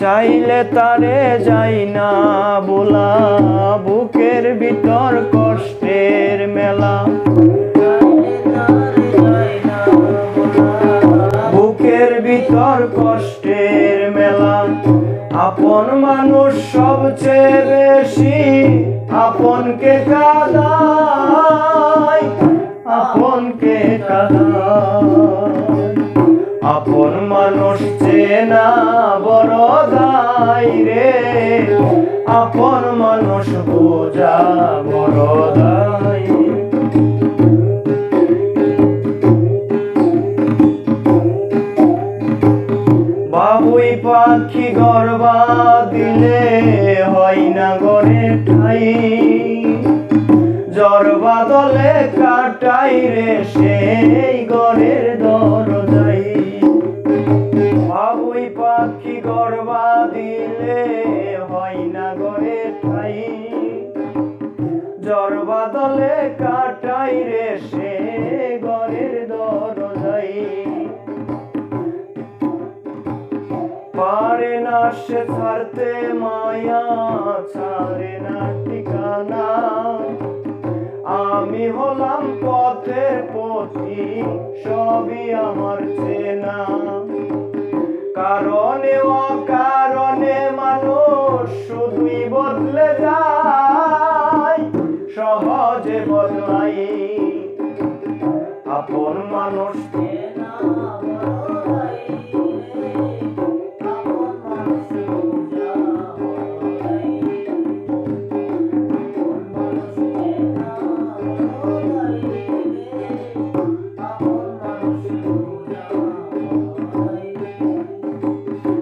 চাইলে তারে যাই না বোলা। বুকের ভিতর কষ্টের মেলা। বুকের ভিতর কষ্টের মেলা। আপন মানুষ সবচেয়ে বেশি আপনকে কাদায়। আপনকে কাদায়। আপন মানুষ চেনা বড় দায় রে। আপন মানুষ বোঝা বড় দায় বাবুই পাখি গর্বা দিলে হয় না গড়ে ঠাই। জ্বর বাদলে কাটাই রে সেই গড়ের পাখি গর্বা দিলে হয় না গড়ে ঠাই? জ্বর বাদলে কাটাই রে সে গড়ের দরজাই। পারে না সে ছাড়তে মায়া, ছাড়ে না ঠিকানা। আমি হলাম পথের পথি, সবই আমার চেনা। কারণে আপন মানুষ।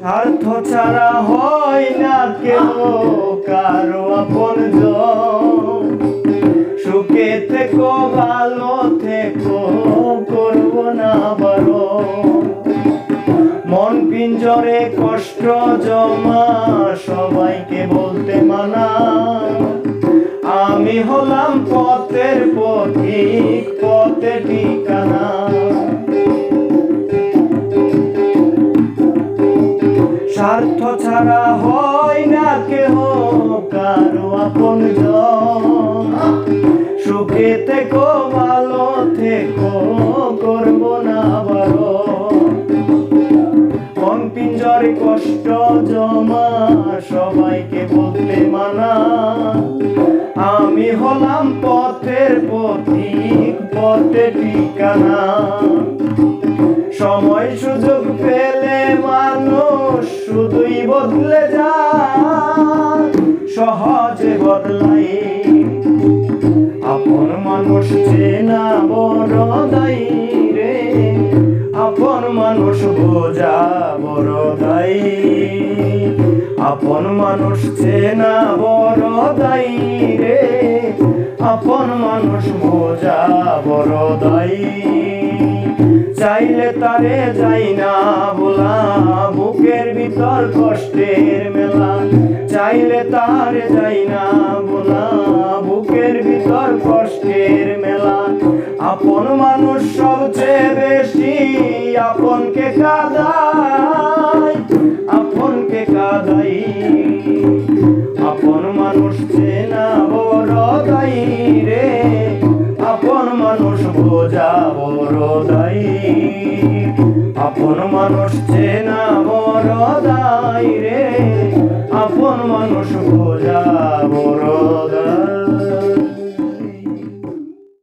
স্বার্থ ছাড়া হয় না কেউ কারও আপন সুখে থেকো, ভালো থেকো, করব না বারো মন পিঞ্জরে কষ্ট জমা, সবাইকে বলতে মানা। আমি হলাম পথের পথিক, পথে ঠিকানা। স্বার্থ ছাড়া হয় না কেহ, কারও আপন সুখে থেকো ভালো থেকো, করব না বারো পিঞ্জরে কষ্ট জমা, সবাইকে বলতে মানা। আমি হলাম পথের পথিক, পথে ঠিকানা। সময় সুযোগ পেলে মানুষ শুধুই বদলে যায়, সহজে বদলাই আপন মানুষ চেনা বড় দায়ী রে। আপন মানুষ বোঝা বড় দায়ী। আপন মানুষ চেনা বড় দায়ী রে। আপন মানুষ বোঝা বড় দায়ী। চাইলে তারে যাই না বলা, বুকের ভিতর কষ্টের মেলা। চাইলে তারে যাই না বলা কষ্টের মেলা। আপন মানুষ সবচেয়ে বেশি আপনকে কাদাই আপনকে কাদাই আপন মানুষ চেনা বড় দায়ী রে, আপন মানুষ বোঝা বড় দায়ী আপন মানুষ চেনা বড় দায়ী রে, আপন মানুষ বোঝা